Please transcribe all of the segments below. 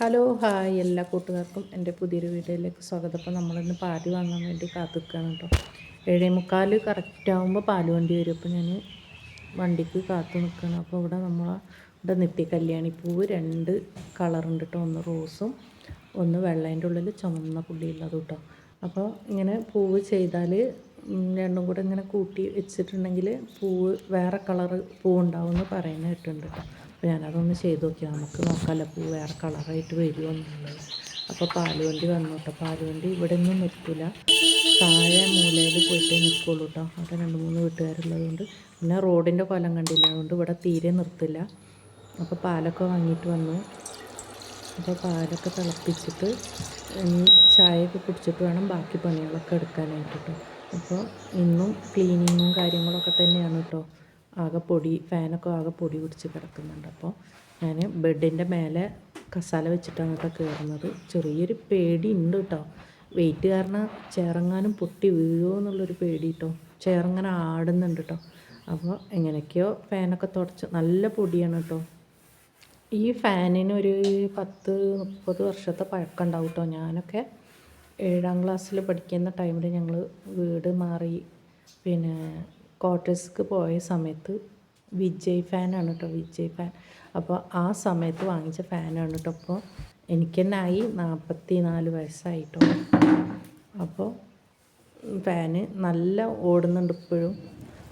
Hello hi എല്ലാ കൂട്ടുകാർക്കും എന്റെ പുതിയൊരു വീഡിയോയിലേക്ക് സ്വാഗതം. അപ്പോൾ നമ്മളിന്ന് പാൽ വാങ്ങാൻ വേണ്ടി കാത്തിക്കുകയാണ് കേട്ടോ. ഏഴേ മുക്കാൽ കറക്റ്റ് ആകുമ്പോൾ പാൽ വണ്ടി വരും. അപ്പോൾ ഞാൻ വണ്ടിക്ക് കാത്തു നിൽക്കണം അപ്പോൾ ഇവിടെ നമ്മൾ ഇവിടെ നിത്യ കല്യാണി പൂവ് രണ്ട് കളറുണ്ട് കേട്ടോ. ഒന്ന് റോസും ഒന്ന് വെള്ളേന്റെ ഉള്ളിൽ ചുമന്ന പുള്ളിയുള്ളത് കേട്ടോ. അപ്പോൾ ഇങ്ങനെ പൂവ് ചെയ്താൽ രണ്ടും കൂടെ ഇങ്ങനെ കൂട്ടി വെച്ചിട്ടുണ്ടെങ്കിൽ പൂവ് വേറെ കളറ് പൂവുണ്ടാവും എന്ന് പറയുന്നത് കേട്ടിട്ടുണ്ട് കേട്ടോ. അപ്പോൾ ഞാനതൊന്ന് ചെയ്ത് നോക്കിയാൽ നമുക്ക് നോക്കാമല്ലോ പൂ വേറെ കളറായിട്ട് വരുമോ എന്നുള്ളത്. അപ്പോൾ പാലുവണ്ടി വന്നു കേട്ടോ. പാലുവണ്ടി ഇവിടെ ഒന്നും നിർത്തില്ല താഴെ മൂലയിൽ പോയിട്ടേ നിൽക്കുള്ളൂ കേട്ടോ. അവിടെ രണ്ട് മൂന്ന് വീട്ടുകാരുള്ളതുകൊണ്ട്. പിന്നെ റോഡിന്റെ കൊലം കണ്ടില്ല. അതുകൊണ്ട് ഇവിടെ തീരെ നിർത്തില്ല. അപ്പോൾ പാലൊക്കെ വാങ്ങിയിട്ട് വന്നു. അപ്പോൾ പാലൊക്കെ തിളപ്പിച്ചിട്ട് ചായയൊക്കെ കുടിച്ചിട്ട് വേണം ബാക്കി പണികളൊക്കെ എടുക്കാനായിട്ട് കേട്ടോ. അപ്പോൾ ഇന്നും ക്ലീനിങ്ങും കാര്യങ്ങളൊക്കെ തന്നെയാണ് കേട്ടോ. ആകെ പൊടി ഫാനൊക്കെ ആകെ പൊടി പിടിച്ച് കിടക്കുന്നുണ്ട്. അപ്പോൾ ഞാൻ ബെഡിന്റെ മേലെ കസാല വെച്ചിട്ടാണ് കേട്ടോ കയറുന്നത്. ചെറിയൊരു പേടി ഉണ്ട് കേട്ടോ. വെയിറ്റ് കാരണം ചേറങ്ങാനും പൊട്ടി വീഴുമോ എന്നുള്ളൊരു പേടി കേട്ടോ. ചേറങ്ങനെ ആടുന്നുണ്ട് കേട്ടോ. അപ്പോൾ എങ്ങനെയൊക്കെയോ ഫാനൊക്കെ തുടച്ച് നല്ല പൊടിയാണ് കേട്ടോ. ഈ ഫാനിന് ഒരു പത്ത് മുപ്പത് വർഷത്തെ പഴക്കം ഉണ്ടാവും കേട്ടോ. ഞാനൊക്കെ ഏഴാം ക്ലാസ്സിൽ പഠിക്കുന്ന ടൈമിൽ ഞങ്ങൾ വീട് മാറി. പിന്നെ ക്വാർട്ടേഴ്സ്ക്ക് പോയ സമയത്ത് വിജയ് ഫാനാണ് കേട്ടോ വിജയ് ഫാൻ. അപ്പോൾ ആ സമയത്ത് വാങ്ങിച്ച ഫാനാണ് കേട്ടോ അപ്പോൾ എനിക്ക് തന്നെ ആയി നാൽപ്പത്തി നാല് വയസ്സായിട്ടോ അപ്പോൾ ഫാന് നല്ല ഓടുന്നുണ്ട് ഇപ്പോഴും.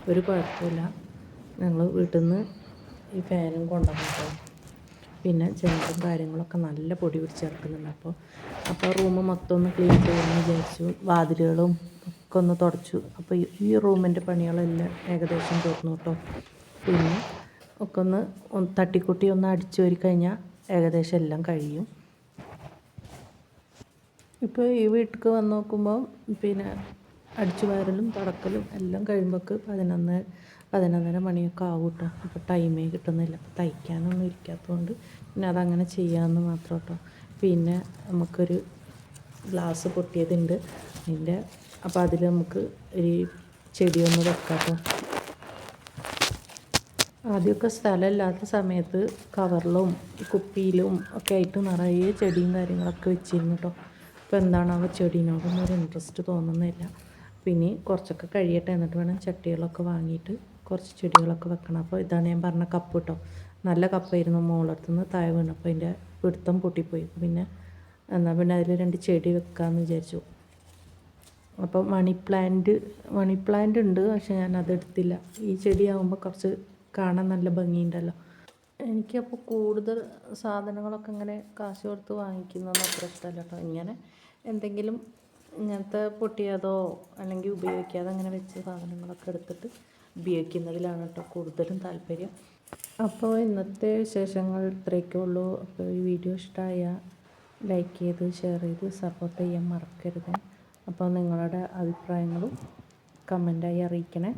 ഒരു കുഴപ്പമില്ല. ഞങ്ങൾ വീട്ടിൽ നിന്ന് ഈ ഫാനും കൊണ്ടുവന്നിട്ടോ പിന്നെ ജനലും കാര്യങ്ങളൊക്കെ നല്ല പൊടി പിടിച്ച് കിടക്കുന്നുണ്ട് അപ്പോൾ അപ്പോൾ റൂം മൊത്തം ഒന്ന് ക്ലീൻ ചെയ്യാമെന്ന് വിചാരിച്ചു. വാതിലുകളും ഒക്കെ ഒന്ന് തുടച്ചു. അപ്പോൾ ഈ റൂമിന്റെ പണികളെല്ലാം ഏകദേശം തീർന്നു കേട്ടോ പിന്നെ ഒക്കെ ഒന്ന് തട്ടിക്കുട്ടി ഒന്ന് അടിച്ചു വരി കഴിഞ്ഞാൽ ഏകദേശം എല്ലാം കഴിയും. ഇപ്പോൾ ഈ വീട്ടിലേക്ക് വന്ന് നോക്കുമ്പോൾ പിന്നെ അടിച്ചു വാരലും തുടക്കലും എല്ലാം കഴിയുമ്പോൾക്ക് പതിനൊന്ന് പതിനൊന്നര മണിയൊക്കെ ആവും കേട്ടോ അപ്പോൾ ടൈമേ കിട്ടുന്നില്ല. അപ്പോൾ തയ്ക്കാനൊന്നും ഇരിക്കാത്തതുകൊണ്ട് പിന്നെ അതങ്ങനെ ചെയ്യാമെന്ന് മാത്രം കേട്ടോ പിന്നെ നമുക്കൊരു ഗ്ലാസ് പൊട്ടിയതുണ്ട്. അതിന്റെ അപ്പോൾ അതിൽ നമുക്ക് ഒരു ചെടിയൊന്ന് വെക്കാം കേട്ടോ ആദ്യമൊക്കെ സ്ഥലമില്ലാത്ത സമയത്ത് കവറിലും കുപ്പിയിലും ഒക്കെ ആയിട്ട് നിറയെ ചെടിയും കാര്യങ്ങളൊക്കെ വെച്ചിരുന്നു കേട്ടോ ഇപ്പോൾ എന്താണാവോ ചെടീനോടൊന്നും ഒരു ഇൻട്രസ്റ്റ് തോന്നുന്നില്ല. പിന്നെ കുറച്ചൊക്കെ കഴിയട്ടെ എന്നിട്ട് വേണം ചട്ടികളൊക്കെ വാങ്ങിയിട്ട് കുറച്ച് ചെടികളൊക്കെ വെക്കണം. അപ്പോൾ ഇതാണ് ഞാൻ പറഞ്ഞ കപ്പ് കേട്ടോ നല്ല കപ്പായിരുന്നു മോളടുത്ത് നിന്ന് താഴെ വീണപ്പോൾ അതിന്റെ പിടുത്തം പൊട്ടിപ്പോയി. പിന്നെ എന്നാൽ പിന്നെ അതിൽ രണ്ട് ചെടി വെക്കാമെന്ന് വിചാരിച്ചു. അപ്പോൾ മണി പ്ലാന്റ് മണി പ്ലാന്റ് ഉണ്ട് പക്ഷെ ഞാൻ അതെടുത്തില്ല ഈ ചെടിയാകുമ്പോൾ കുറച്ച് കാണാൻ നല്ല ഭംഗിയുണ്ടല്ലോ. എനിക്കപ്പോൾ കൂടുതൽ സാധനങ്ങളൊക്കെ ഇങ്ങനെ കാശ് കൊടുത്ത് വാങ്ങിക്കുന്നതൊന്നും അത്ര ഇഷ്ടമല്ല കേട്ടോ. ഇങ്ങനെ എന്തെങ്കിലും ഇങ്ങനത്തെ പൊട്ടിയതോ അല്ലെങ്കിൽ ഉപയോഗിക്കാതെ അങ്ങനെ വെച്ച സാധനങ്ങളൊക്കെ എടുത്തിട്ട് ഉപയോഗിക്കുന്നതിലാണ് കേട്ടോ കൂടുതലും താല്പര്യം. അപ്പോൾ ഇന്നത്തെ വിശേഷങ്ങൾ ഇത്രയൊക്കെ ഉള്ളൂ. അപ്പോൾ ഈ വീഡിയോ ഇഷ്ടമായ ലൈക്ക് ചെയ്ത് ഷെയർ ചെയ്ത് സപ്പോർട്ട് ചെയ്യാൻ മറക്കരുത്. അപ്പോൾ നിങ്ങളുടെ അഭിപ്രായങ്ങളും കമന്റായി അറിയിക്കണേ.